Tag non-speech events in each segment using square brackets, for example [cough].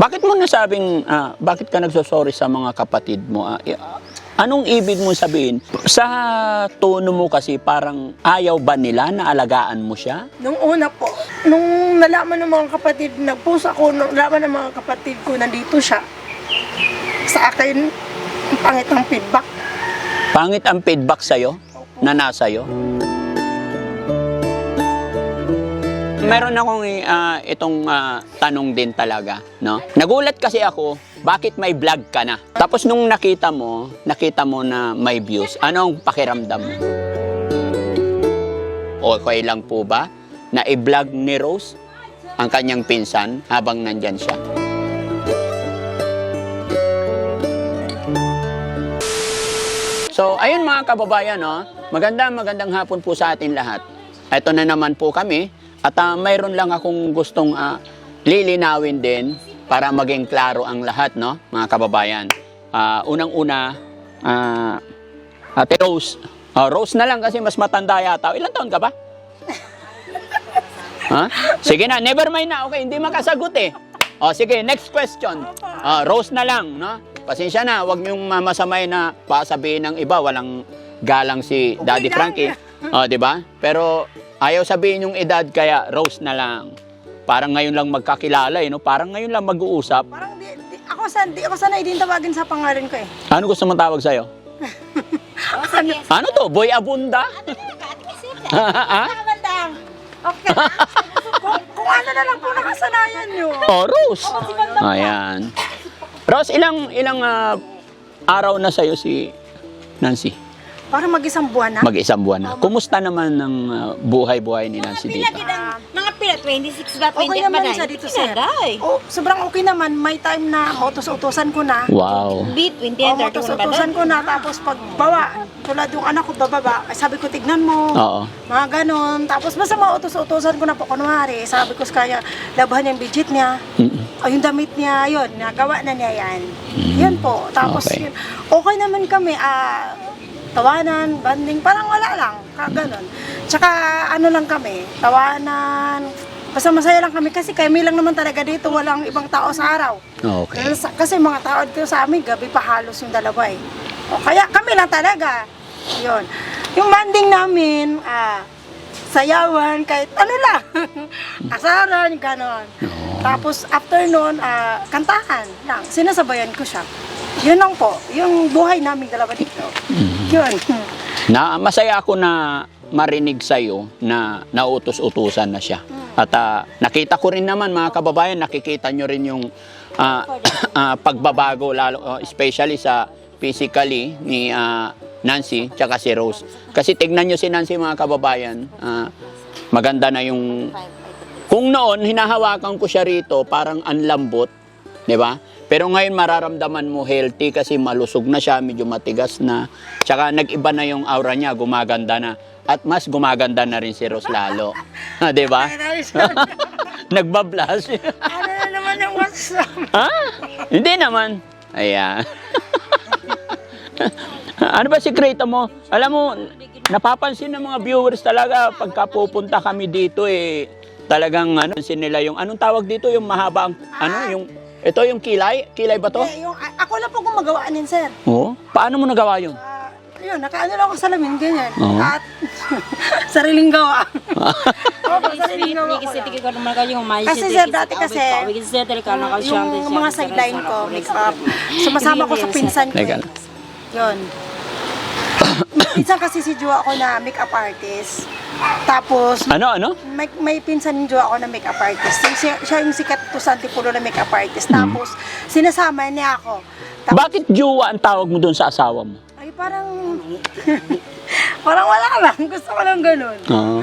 Bakit mo nasabing, ah, bakit ka nagsosorry sa mga kapatid mo? Ah, ah, anong ibig mo sabihin? Sa tono mo kasi parang ayaw ba nila na alagaan mo siya? Nung una po, nung nalaman ng mga kapatid, nag-post ako, nung nalaman ng mga kapatid ko, nandito siya. Sa akin, ang pangit ang feedback. Pangit ang feedback sa'yo na nasa'yo? Meron akong ah, itong ah, tanong din talaga, no? Nagulat kasi ako, bakit may vlog ka na? Tapos nung nakita mo, nakita mo na may views, anong pakiramdam mo? Okay lang po ba na i-vlog ni Rose ang kanyang pinsan habang nandyan siya? So, ayun mga kababayan, no? Magandang magandang hapon po sa atin lahat. Ito na naman po kami at ah, mayroon lang akong gustong ah, lilinawin din para maging klaro ang lahat, no? Mga kababayan. Ah, unang-una, ah, Ate Rose. Ah, Rose na lang kasi mas matanda yata. Ilan taon ka ba? [laughs] Ha? Sige na, never mind na. Okay, hindi makasagot eh. O sige, next question. Ah, Rose na lang, no? Pasensya na, wag niyong mamasamay na pasabihin ng iba, walang galang si Daddy. Frankie. O, di ba? Pero ayaw sabihin yung edad, kaya Rose na lang. Parang ngayon lang magkakilala, eh, no? Parang ngayon lang mag-uusap. Parang di, di, ako sa di ako sanay din tawagin sa pangalan ko eh. Ano gusto mong tawag sa'yo? [laughs] Ano? Ano to? Boy Abunda? [laughs] ha? Bandang. Okay. [laughs] kung, kung ano na lang po nakasanayan nyo. Oh, Rose. Ayan. Rose, ilang ilang ah, araw na sa'yo si Nancy? Para mag-isang buwan na. Mag-isang buwan na. Kumusta naman ang ah, buhay-buhay ni Nancy dito? Mga pila, 26 ba, 28 Okay naman na? siya dito, sir. Oh, sobrang okay naman. May time na utos-utosan ko na. Wow. Beat, 20 Oh, and 31 ba utos-utosan ko na. Tapos pagbawa, tulad yung anak ko bababa, ay sabi ko, tignan mo. Oo. Mga ganon. Tapos basta mga utos-utosan ko na po, kunwari, sabi ko sa kanya, labahan yung budget niya. Mm-mm. O yung damit niya, yun, nagawa na niya yan. Yan po. Tapos, Okay. yun, okay naman kami, ah, tawanan, banding, parang wala lang, kaganon. Tsaka, ano lang kami, tawanan, basta masaya lang kami kasi kami lang naman talaga dito, walang ibang tao sa araw. Okay. Kasi mga tao dito sa amin, gabi pa halos yung dalawa eh. O, kaya kami lang talaga. Yun. Yung banding namin, ah, sayawan, kahit ano lang. [laughs] Asaran, ganon. Tapos after nun, ah, kantahan lang. Sinasabayan ko siya. Yun lang po. Yung buhay namin dalawa dito. Yun. Na masaya ako na marinig sa iyo na nautos-utusan na siya. At ah, nakita ko rin naman mga kababayan, nakikita nyo rin yung ah, [clears throat] ah, pagbabago lalo ah, especially sa physically ni ah, Nancy tsaka si Rose. Kasi tignan nyo si Nancy mga kababayan, ah, maganda na yung kung noon hinahawakan ko siya rito parang anlambot, 'di ba? Pero ngayon mararamdaman mo healthy kasi malusog na siya, medyo matigas na. Tsaka nag-iba na yung aura niya, gumaganda na. At mas gumaganda na rin si Rose lalo. [laughs] 'di ba? [laughs] Nagbablush. ano na naman yung WhatsApp? ha? Hindi naman. Ayan. [laughs] ano ba sikreto mo? Alam mo, napapansin ng mga viewers talaga pagka pupunta kami dito eh talagang ano pansin nila yung anong tawag dito yung mahabang ano yung ito yung kilay kilay ba to? Eh, yung, ako lang po gumagawa nin, sir. Oo. Paano mo nagawa yun? Ah, yun, nakaano lang ako sa lamin, ganyan. Oo. At [laughs] sariling gawa. [laughs] Oo, sariling gawa ko lang. Kasi sir, dati kasi, yung, yung mga sideline ko, makeup, sumasama ko sa pinsan ko. Teka eh. lang. Yun. [coughs] Minsan kasi si Joa ako na makeup artist. Tapos, Ano ano? may, may pinsan Joa ako na makeup artist. Yung, siya, siya yung sikat to sa Antipulo na makeup artist. Tapos, sinasama niya ako. Tapos, Bakit Juwa ang tawag mo doon sa asawa mo? ay parang, [laughs] parang wala lang. Gusto ko lang ganun. Oo.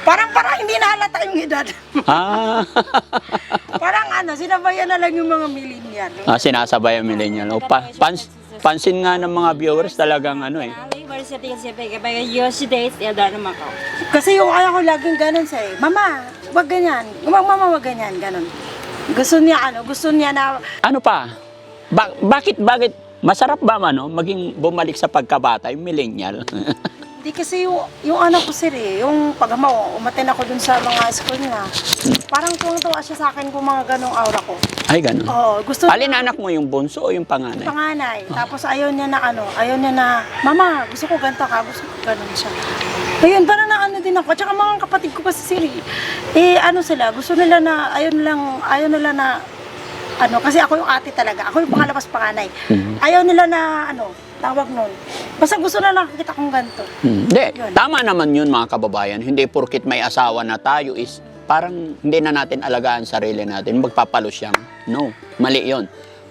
Parang parang hindi nahalata yung edad. Ah. [laughs] parang ano, sinabayan na lang yung mga millennial. ah, sinasabay ang millennial. O, pa, pans, pansin nga ng mga viewers talagang ano eh. Kasi yung ayaw ko laging ganun sa eh. Mama, wag ganyan. Mama, mama, wag ganyan. Ganun. Gusto niya ano, gusto niya na, Ano pa? Ba- bakit, bakit? Masarap ba man, no? Maging bumalik sa pagkabata, yung millennial. [laughs] Di kasi yung, yung anak ko sir eh, yung pag mo, umaten ako dun sa mga school niya. Parang tuwang-tuwa siya sa akin kung mga ganong aura ko. Ay, ganun. Oo, gusto Alin anak mo yung bunso o yung panganay? panganay. Tapos ayaw niya na ano, ayaw niya na, Mama, gusto ko ganito ka, gusto ko ganun siya. Ayun, parang na ano din ako. Tsaka mga kapatid ko kasi sir eh, eh ano sila, gusto nila na, ayaw nilang, ayaw nila na, ano, kasi ako yung ate talaga. Ako yung pangalabas panganay. Mhm. Ayaw nila na, ano, tawag nun. Basta gusto na nakakita kong ganito. Hmm. Hindi, Yun. tama naman yun mga kababayan. Hindi porkit may asawa na tayo is parang hindi na natin alagaan sarili natin, magpapalusyang. No, mali yun.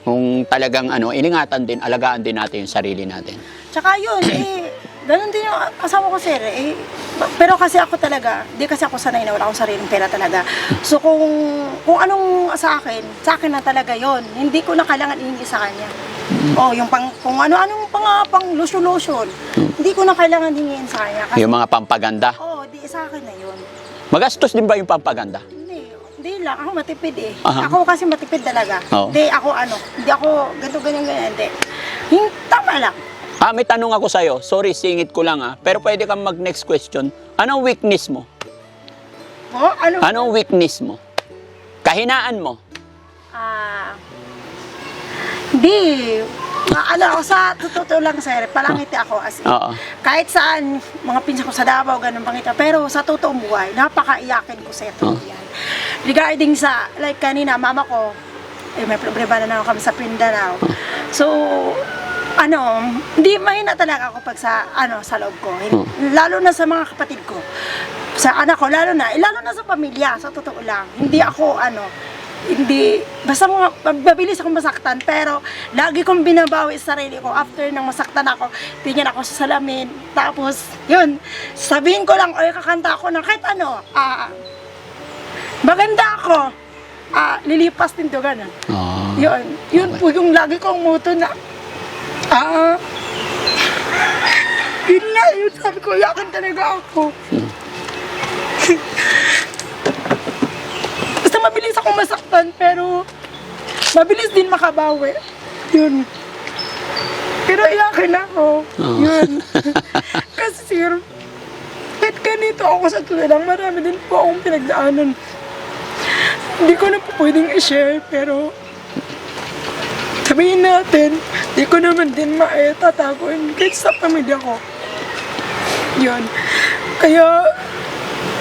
Kung talagang ano, iningatan din, alagaan din natin yung sarili natin. Tsaka yun, eh, ganun din yung asawa ko, sir. Eh, pero kasi ako talaga, di kasi ako sanay na wala akong sariling pera talaga. So kung, kung anong sa akin, sa akin na talaga yon Hindi ko na kailangan ihingi sa kanya. Oh, yung pang, kung ano-anong pang, pang lotion-lotion, hindi ko na kailangan hingin sa kanya. Kasi, Yung mga pampaganda. oh, di sa akin na yun. Magastos din ba yung pampaganda? Hindi, hindi lang. Ako matipid eh. Aha. Ako kasi matipid talaga. Oo. Hindi ako ano, hindi ako ganito, ganyan, ganyan. Hindi. Hindi, tama lang. Ah, may tanong ako sa'yo. Sorry, singit ko lang ah. Pero pwede kang mag-next question. Anong weakness mo? Oh, ano? Anong weakness mo? Kahinaan mo? Ah. Di. Ano ako sa totoo lang sir, palangiti ako as in. Oo. Kahit saan, mga pinsan ko sa Davao, ganun pangita. Pero sa totoong buhay, napakaiyakin ko sir. Oh. Yan. Regarding sa, like kanina, mama ko, eh, may problema na naman kami sa Pindanao. So, ano, hindi mahina talaga ako pag sa, ano, sa loob ko. Oh. Lalo na sa mga kapatid ko. Sa anak ko, lalo na, eh, lalo na sa pamilya, sa totoo lang. Hindi ako, ano, hindi, basta mga, mabilis akong masaktan, pero lagi kong binabawi sa sarili ko after nang masaktan ako, tingin ako sa salamin, tapos, yun, sabihin ko lang, oy, kakanta ako ng kahit ano, ah, maganda ako, ah, lilipas din to, ganun. Oh. Yun, yun po yung lagi kong motto na, ah, yun nga, yun sabi ko, yakan talaga ako. Basta mabilis akong masaktan, pero mabilis din makabawi. Yun. Pero iyakin ako. Oh. Yun. [laughs] Kasi sir, kahit ganito ako sa tulang, marami din po akong pinagdaanan. Hindi ko na po pwedeng i-share, pero sabihin natin, di ko naman din maitatagoin kahit sa pamilya ko. Yun. Kaya,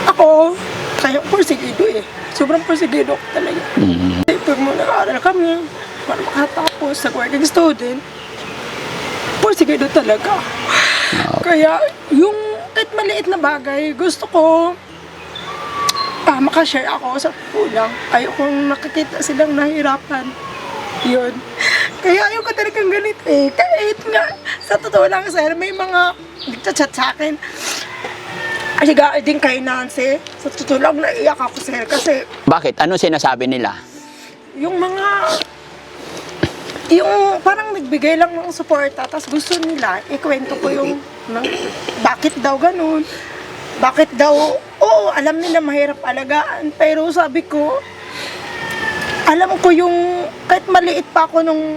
ako, kaya porsigido eh. Sobrang porsigido ko talaga. Mm. Pag mo nag-aaral kami, para makatapos sa working student, porsigido talaga. Kaya, yung kahit maliit na bagay, gusto ko ah, makashare ako sa kulang. Ayokong nakikita silang nahirapan. Yun. Kaya ayoko talagang ganito eh. Kahit nga, sa totoo lang sir, may mga nagchat-chat sa akin. Din kay Nancy. Sa totoo lang, naiyak ako sir. Kasi Bakit? Ano sinasabi nila? yung mga yung parang nagbigay lang ng suporta tapos gusto nila ikwento ko yung ng, bakit daw ganun bakit daw oo alam nila mahirap alagaan pero sabi ko alam ko yung kahit maliit pa ako nung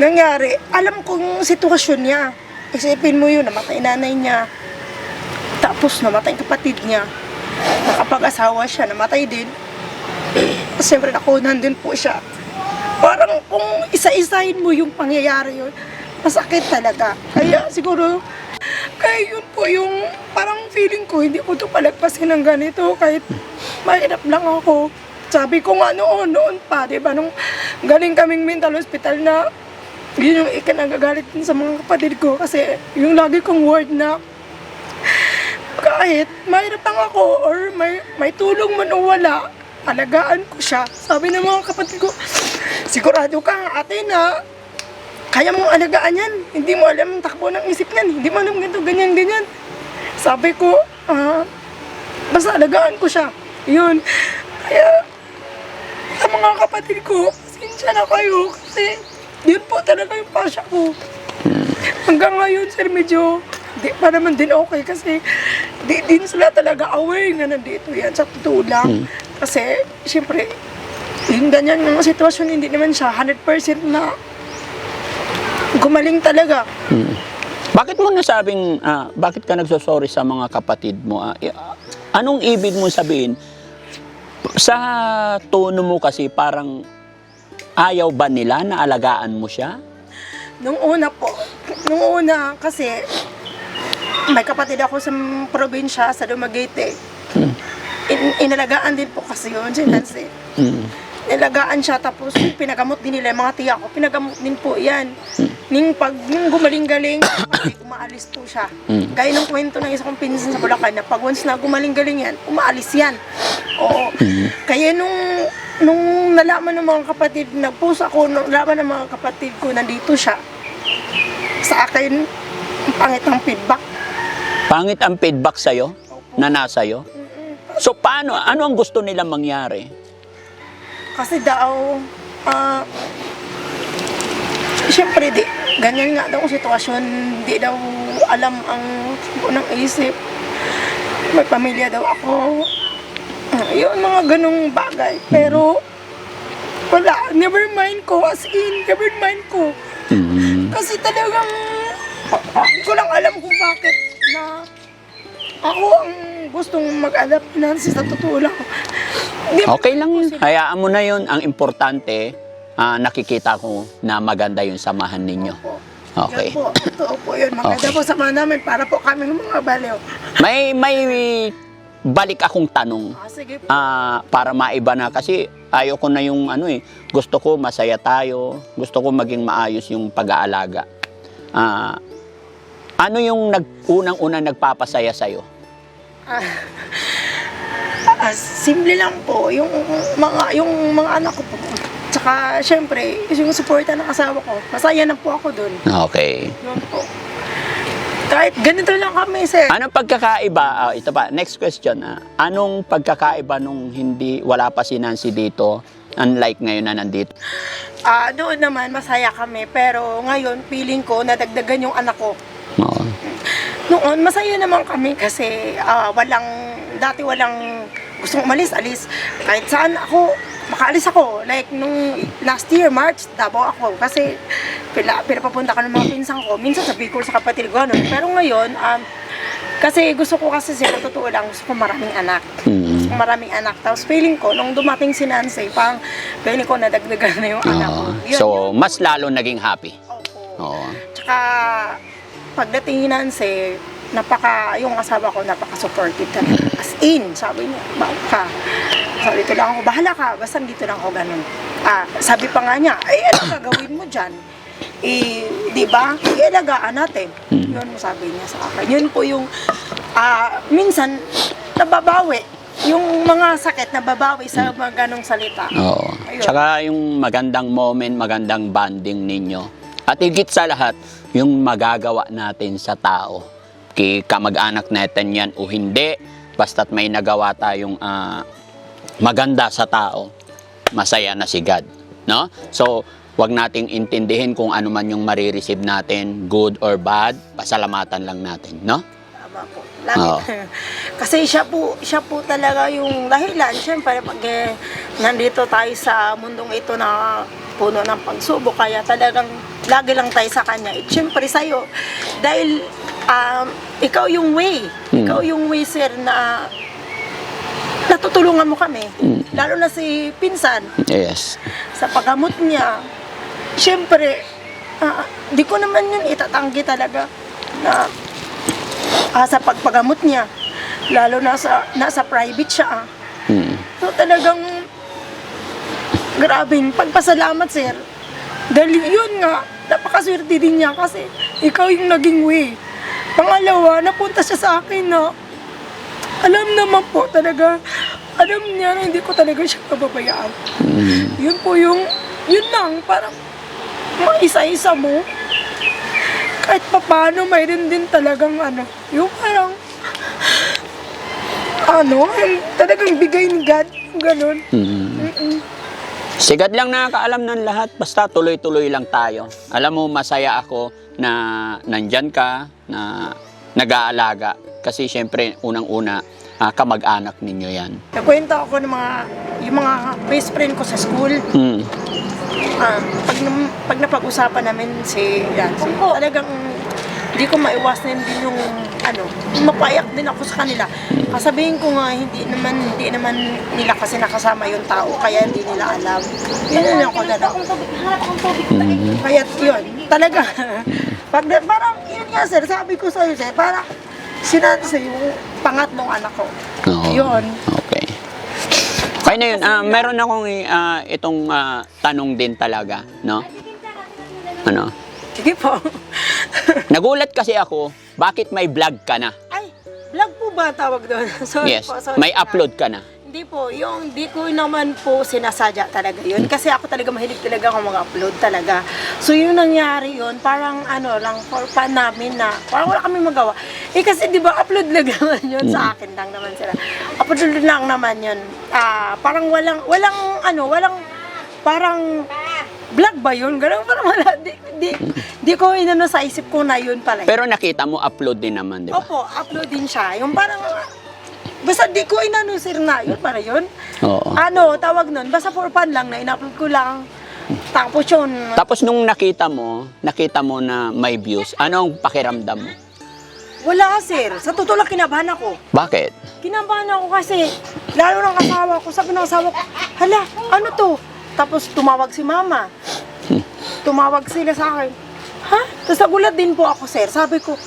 nangyari alam ko yung sitwasyon niya isipin mo yun namatay nanay niya tapos namatay kapatid niya nakapag-asawa siya namatay din [clears throat] Siyempre nakunan din po siya. Parang kung isa-isahin mo yung pangyayari yun, masakit talaga. Kaya siguro, kaya yun po yung parang feeling ko, hindi ko to palagpasin ng ganito kahit mahirap lang ako. Sabi ko nga noon, noon pa, di ba, nung galing kaming mental hospital na yun yung ikinagagalit din sa mga kapatid ko kasi yung lagi kong word na kahit mahirap lang ako or may, may tulong man o wala, alagaan ko siya. Sabi ng mga kapatid ko, sigurado ka ate na kaya mong alagaan yan. Hindi mo alam ang takbo ng isip niyan. Hindi mo alam ganito, ganyan, ganyan. Sabi ko, ah, basta alagaan ko siya. Yun. Kaya, sa mga kapatid ko, pasensya na kayo kasi yun po talaga yung pasya ko. Hanggang ngayon, sir, medyo di pa naman din okay kasi di din sila talaga aware nga nandito yan sa totoo lang. Kasi, siyempre, yung ganyan ng sitwasyon, hindi naman siya 100% na gumaling talaga. Mm. Bakit mo nasabing, ah, bakit ka nagsosorry sa mga kapatid mo? Ah, i- ah, anong ibig mo sabihin? Sa tono mo kasi parang ayaw ba nila na alagaan mo siya? Nung una po, nung una kasi may kapatid ako sa probinsya, sa Dumaguete. In, inalagaan din po kasi yun, si Nancy. Mm. Nilagaan siya tapos pinagamot din nila mga tiya ko. Pinagamot din po yan. Ning pag nung gumaling-galing, [clears throat] umaalis po siya. Mm. Gaya ng kwento ng isa kong pinsan sa Bulacan na pag once na gumaling-galing yan, umaalis yan. Oo. Kaya nung nung nalaman ng mga kapatid, nagpost ako, nung nalaman ng mga kapatid ko, nandito siya. Sa akin, ang pangit ng feedback. Pangit ang feedback sa'yo na nasa'yo? So paano? Ano ang gusto nilang mangyari? Kasi daw, ah, siyempre di, ganyan nga daw ang sitwasyon, di daw alam ang unang isip. May pamilya daw ako. Ah, yun, mga ganong bagay. Pero, wala, never mind ko, as in, never mind ko. Mm. Kasi talagang, hindi ko lang alam kung bakit na ako ang gustong mag-adapt Nancy sa totoo lang. Okay lang yun. Hayaan mo na yun. Ang importante, ah, nakikita ko na maganda yung samahan ninyo. Okay. Yan po, totoo po yun. Maganda Okay. po sa mga namin para po kami mga baliw. May may balik akong tanong. Ah, sige po. Ah, para maiba na kasi ayoko na yung ano eh. Gusto ko masaya tayo. Gusto ko maging maayos yung pag-aalaga. Ah, ano yung nag unang-unang nagpapasaya sa'yo? Ah, [laughs] simple lang po. Yung mga, yung mga anak ko po. Tsaka, syempre, yung suporta ng asawa ko. Masaya na po ako dun. Okay. Yun po. Kahit ganito lang kami, sir. Anong pagkakaiba? ah, ito pa, next question. ah. anong pagkakaiba nung hindi, wala pa si Nancy dito, unlike ngayon na nandito? Ah, doon naman, masaya kami. Pero ngayon, feeling ko, nadagdagan yung anak ko. Oo. Noon, masaya naman kami kasi ah, walang, dati walang gustong umalis, alis. Kahit saan ako, makaalis ako. Like, nung last year, March, Davao ako. Kasi, pila, pinapapunta ka ng mga pinsan ko. Minsan sa Bicol, sa kapatid ko, ganun. Pero ngayon, um, kasi gusto ko kasi sila, totoo lang, gusto ko maraming anak. Mm. Maraming anak. Tapos feeling ko, nung dumating si Nancy, parang feeling ko nadagdagan na yung anak ko. Oo. Yun, so, yun. mas lalo naging happy. Opo. Oo. Tsaka, pagdating ni Nancy, napaka, yung asawa ko, napaka-supportive talaga. As in, sabi niya, bawa ka. Sabi dito lang ako, bahala ka, basta dito lang ako ganun. Ah, sabi pa nga niya, ay, ano gagawin mo dyan? Eh, di ba? Ialagaan natin. Hmm. Yun mo sabi niya sa akin. Yun po yung, ah, minsan, nababawi. Yung mga sakit, nababawi sa mga ganong salita. Oo. Ayun. Tsaka yung magandang moment, magandang bonding ninyo. At higit sa lahat, yung magagawa natin sa tao. Kay kamag-anak natin yan o hindi, basta't may nagawa tayong ah, maganda sa tao, masaya na si God. No? So, wag nating intindihin kung ano man yung marireceive natin, good or bad, pasalamatan lang natin. No? Tama po. Lagi. Oo. Kasi siya po, siya po talaga yung dahilan. Siyempre, pag eh, nandito tayo sa mundong ito na puno ng pagsubok, kaya talagang lagi lang tayo sa kanya. At siyempre sa'yo, dahil um, ikaw yung way. Hmm. Ikaw yung way, sir, na natutulungan mo kami. Hmm. Lalo na si Pinsan Yes. sa paggamot niya, syempre, ah, di ko naman yun itatanggi talaga na ah, sa pagpagamot niya, lalo na sa, nasa private siya. ah. Mm. So talagang, grabing pagpasalamat sir. Dahil yun nga, napakaswerte din niya kasi ikaw yung naging way. Pangalawa, napunta siya sa akin na alam naman po talaga, alam niya na hindi ko talaga siya pababayaan Mm. yun po yung, yun lang, parang maisa-isa mo. Kahit papano, mayroon din talagang ano, yung parang, ano, yung talagang bigay ni God, yung ganun. Mm. Mm-mm. Sigad lang nakakaalam ng lahat, basta tuloy-tuloy lang tayo. Alam mo, masaya ako na nandyan ka, na nag-aalaga. Kasi syempre, unang-una, ah, kamag-anak ninyo yan. Nakwento ako ng mga, yung mga best friend ko sa school, Mm. ah, pag, pag napag-usapan namin si Yancy, talagang hindi ko maiwasan din yung ano, mapayak din ako sa kanila. Kasabihin ko nga, hindi naman, hindi naman nila kasi nakasama yung tao, kaya hindi nila alam. Yun lang ako na lang. Mhm. Kaya yun, talaga. Pag, parang, yun nga sir, sabi ko sa'yo sir, parang sinansa yung pangatlong anak ko. Oo. Yun. Okay. Okay na yun. Ah, meron akong ah, itong ah, tanong din talaga, no? Ano? Sige po. [laughs] Nagulat kasi ako, bakit may vlog ka na? Ay, vlog po ba tawag doon? [laughs] sorry Yes, po, sorry. may upload ka na. Hindi po, yung di ko naman po sinasadya talaga yun. Kasi ako talaga mahilig talaga ako mag-upload talaga. So yung nangyari yun, parang ano lang, for fun namin na, parang wala kami magawa. Eh kasi di ba upload lang [laughs] naman yun sa akin lang naman sila. Upload lang naman yun. Ah, parang walang, walang ano, walang, parang, vlog ba yun? Ganun parang wala. [laughs] Di, di, di ko inano sa isip ko na yun pala. Pero nakita mo, upload din naman, di ba? Opo, upload din siya. Yung parang, basta di ko inano sir na yun, para yun. Oo. Ano, tawag nun, basta for fun lang na in-upload ko lang. Tapos yun, Tapos nung nakita mo, nakita mo na may views, anong pakiramdam mo? wala sir. Sa totoo lang kinabahan ako. Bakit? Kinabahan ako kasi, lalo ng asawa ko, sabi ng asawa ko, hala, ano to? Tapos tumawag si mama. Tumawag sila sa akin. Ha? Tapos nagulat din po ako sir. Sabi ko,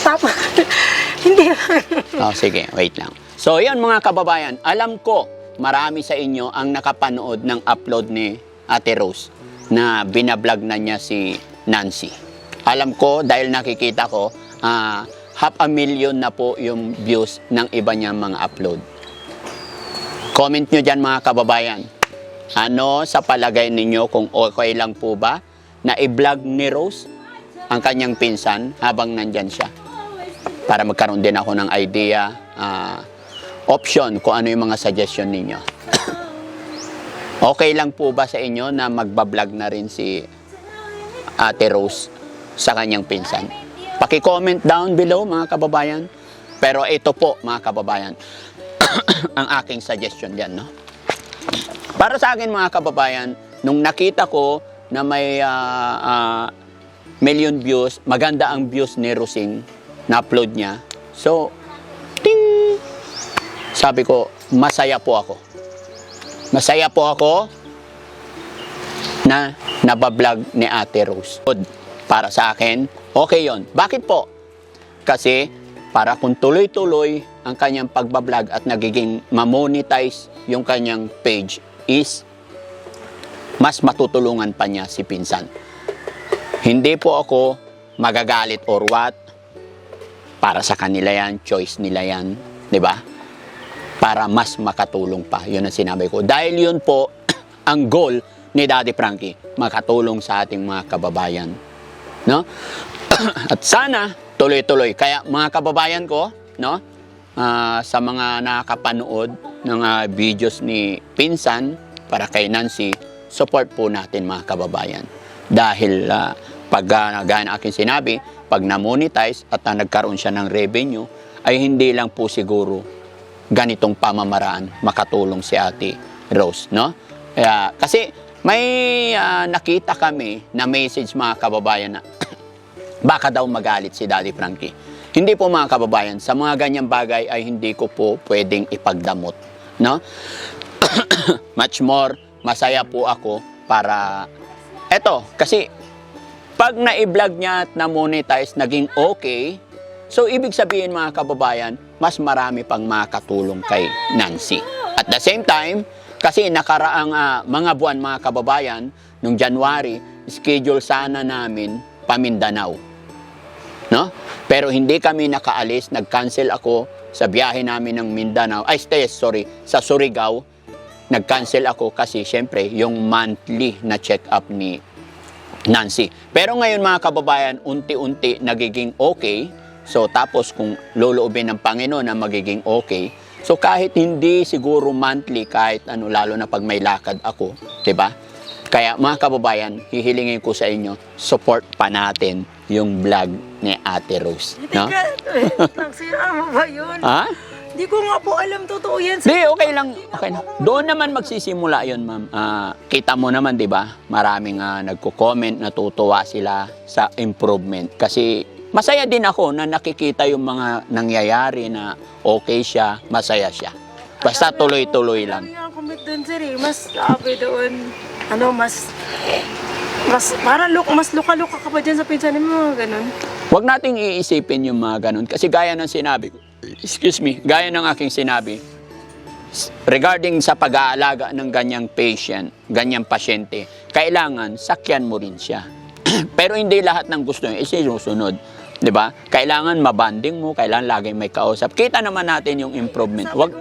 tapos, [laughs] hindi. [laughs] Oh, sige, wait lang. So, yun mga kababayan, alam ko marami sa inyo ang nakapanood ng upload ni Ate Rose na binablog na niya si Nancy. Alam ko dahil nakikita ko, ah, half a million na po yung views ng iba niya mga upload. Comment nyo dyan mga kababayan. Ano sa palagay ninyo kung okay lang po ba na i-vlog ni Rose ang kanyang pinsan habang nandyan siya? para magkaroon din ako ng idea, ah, option kung ano yung mga suggestion ninyo. [coughs] okay lang po ba sa inyo na magbablog na rin si Ate Rose sa kanyang pinsan? Paki-comment down below mga kababayan. Pero ito po mga kababayan, [coughs] ang aking suggestion diyan, no? Para sa akin mga kababayan, nung nakita ko na may ah, ah, million views, maganda ang views ni Rosing na-upload niya. So, ting! Sabi ko, masaya po ako. Masaya po ako na nabablog ni Ate Rose. Para sa akin, okay yon. Bakit po? Kasi para kung tuloy-tuloy ang kanyang pagbablog at nagiging mamonetize yung kanyang page is mas matutulungan pa niya si Pinsan. Hindi po ako magagalit or what. Para sa kanila yan, choice nila yan. 'di ba? Para mas makatulong pa. Yun ang sinabi ko. Dahil yun po [clears throat] ang goal ni Daddy Frankie. Makatulong sa ating mga kababayan. No? [clears throat] At sana tuloy-tuloy. Kaya mga kababayan ko, no? Ah, sa mga nakapanood ng ah, videos ni Pinsan para kay Nancy, support po natin mga kababayan. Dahil ah, pag uh, gaya ng aking sinabi, pag na-monetize at ah, nagkaroon siya ng revenue, ay hindi lang po siguro ganitong pamamaraan makatulong si Ate Rose, no? Kaya, kasi may ah, nakita kami na message mga kababayan na [coughs] baka daw magalit si Daddy Frankie. Hindi po mga kababayan, sa mga ganyang bagay ay hindi ko po pwedeng ipagdamot, no? [coughs] Much more, masaya po ako para eto, kasi pag na-vlog niya at na-monetize, naging okay, so ibig sabihin mga kababayan, mas marami pang makatulong kay Nancy. At the same time, kasi nakaraang ah, mga buwan mga kababayan, nung January, schedule sana namin pamindanao. No? Pero hindi kami nakaalis, nag-cancel ako sa biyahe namin ng Mindanao, ay stay, sorry, sa Surigao, nag-cancel ako kasi syempre yung monthly na check-up ni Nancy. Pero ngayon mga kababayan, unti-unti nagiging okay. So tapos kung loloobin ng Panginoon na magiging okay, so kahit hindi siguro monthly, kahit ano, lalo na pag may lakad ako, 'di ba? Kaya mga kababayan, hihilingin ko sa inyo, support pa natin yung vlog ni Ate Rose. No? Teka, nagsira mo ba yun? Ha? Hindi Di ko nga po alam totoo yan. Di, okay lang. Okay na. Doon naman magsisimula yon ma'am. Ah, kita mo naman, di ba? Maraming ah, nagko-comment, natutuwa sila sa improvement. Kasi masaya din ako na nakikita yung mga nangyayari na okay siya, masaya siya. Basta tuloy-tuloy lang. Nga comment doon sir eh, mas sabi doon, ano, mas, mas, parang look, mas luka-luka ka pa dyan sa pinsan mo, ganun. Huwag nating iisipin yung mga ganun. Kasi gaya ng sinabi ko, excuse me, gaya ng aking sinabi, regarding sa pag-aalaga ng ganyang patient, ganyang pasyente, kailangan sakyan mo rin siya. [clears throat] Pero hindi lahat ng gusto niya isinusunod. 'Di ba? Kailangan mabanding mo, kailangan laging may kausap. Kita naman natin yung improvement. Wag,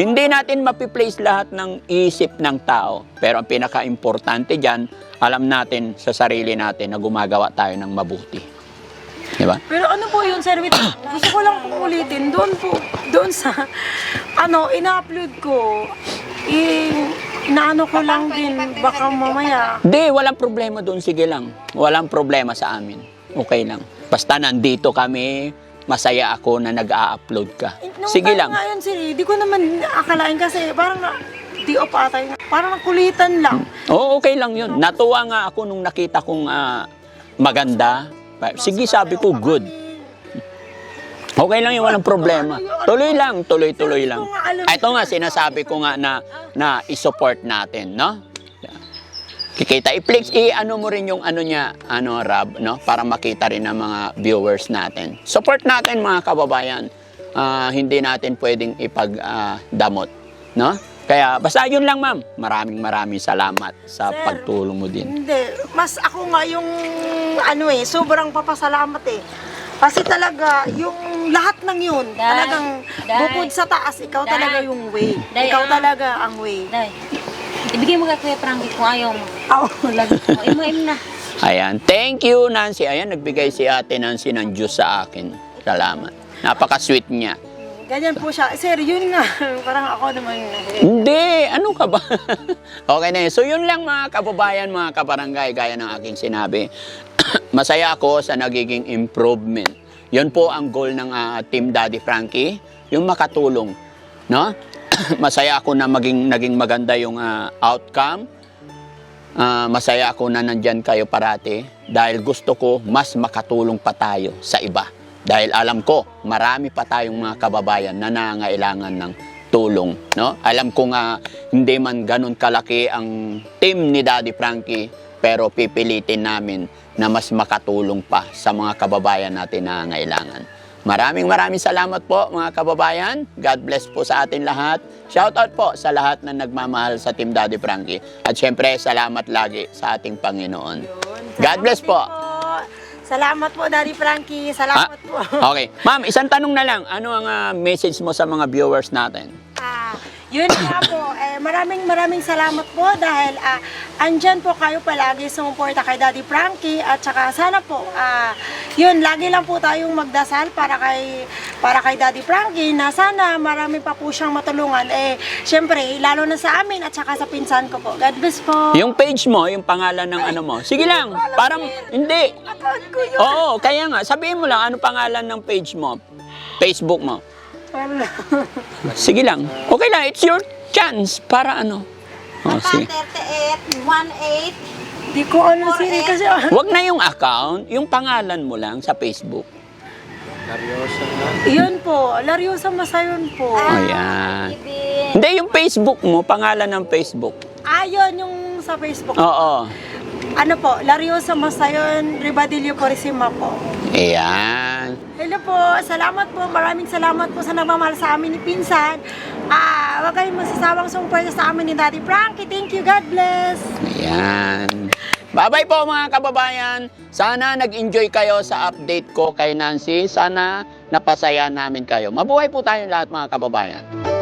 hindi natin mapiplace lahat ng isip ng tao. Pero ang pinaka-importante dyan, alam natin sa sarili natin na gumagawa tayo ng mabuti. Di ba? pero ano po yun, sir, wait, gusto ko lang pong ulitin, doon po, doon sa, ano, ina-upload ko, eh, inaano ko lang din, baka mamaya, Di, walang problema doon. Sige lang. Walang problema sa amin. Okay lang. Basta nandito kami, masaya ako na nag-a-upload ka. Nung Sige lang. nga yun, sir, eh, di ko naman akalain kasi parang di off ata yun. Parang nakulitan lang. Oo, okay lang yun. Natuwa nga ako nung nakita kong ah, maganda. Sige, sabi ko, good. Okay lang yun, walang problema. Tuloy lang, tuloy-tuloy lang. Ito nga, sinasabi ko nga na, na i-support natin, no? Kikita, i-flex, i-ano mo rin yung ano niya, ano, Rab, no? Para makita rin ng mga viewers natin. Support natin, mga kababayan. Ah, hindi natin pwedeng ipag-damot, no? Kaya, basta yun lang, ma'am. Maraming maraming salamat sa Sir. pagtulong mo din. Hindi, mas ako nga yung, ano eh, sobrang papasalamat eh. Kasi talaga, yung lahat ng yun, Day, talagang day, bukod sa taas, ikaw day, talaga yung way. day, ikaw ah. talaga ang way. Day, ibigay mo kay Kuya Frankie kung ayaw mo. Ako, lagi. O, imo, imo na. Ayan. Thank you, Nancy. Ayan, nagbigay si ate Nancy ng juice sa akin. Salamat. Napaka-sweet niya. Ganyan po siya. Sir, yun nga. [laughs] Parang ako naman. Hindi, ano ka ba? [laughs] okay na yun. So yun lang mga kababayan, mga kabarangay, gaya ng aking sinabi. [coughs] Masaya ako sa nagiging improvement. Yun po ang goal ng ah, Team Daddy Frankie, yung makatulong. No? [coughs] Masaya ako na maging, naging maganda yung ah, outcome. Ah, masaya ako na nandyan kayo parati dahil gusto ko mas makatulong pa tayo sa iba. Dahil alam ko, marami pa tayong mga kababayan na nangailangan ng tulong. No? Alam ko nga, hindi man ganun kalaki ang team ni Daddy Frankie, pero pipilitin namin na mas makatulong pa sa mga kababayan natin na nangailangan. Maraming maraming salamat po mga kababayan. God bless po sa atin lahat. Shoutout po sa lahat na nagmamahal sa Team Daddy Frankie. At syempre, salamat lagi sa ating Panginoon. God bless po. Salamat po, Daddy Frankie. Salamat po. Okay. Ma'am, isang tanong na lang. Ano ang ah, message mo sa mga viewers natin? Ah, yun nga po. Eh, maraming maraming salamat po dahil ah, andyan po kayo palagi sumuporta kay Daddy Frankie at saka sana po ah, yun lagi lang po tayong magdasal para kay para kay Daddy Frankie na sana marami pa po siyang matulungan eh syempre lalo na sa amin at saka sa pinsan ko po. God bless po. Yung page mo, yung pangalan ng ano mo. Sige lang. Parang, hindi. Account ko yun. Oo, kaya nga. Sabihin mo lang, ano pangalan ng page mo? Facebook mo. Sige lang. Okay lang, it's your chance para ano. Oh, sige. 38, 18. Di ko ano siri kasi Huwag na yung account, yung pangalan mo lang sa Facebook. yun po. Lariosa Masayon po. Ayan. Ibin. Hindi, yung Facebook mo, pangalan ng Facebook. Ayun yung sa Facebook. Oo. Ano po, Lariosa Masayon, Ribadillo Corisima po. Ayan. Hello po, salamat po. Maraming salamat po sa nagmamahal sa amin ni Pinsan. Ah, wag kayong masasawang sumuporta sa amin ni Daddy Frankie. Thank you, God bless. Ayan. Bye-bye po mga kababayan. Sana nag-enjoy kayo sa update ko kay Nancy. Sana napasaya namin kayo. Mabuhay po tayong lahat mga kababayan.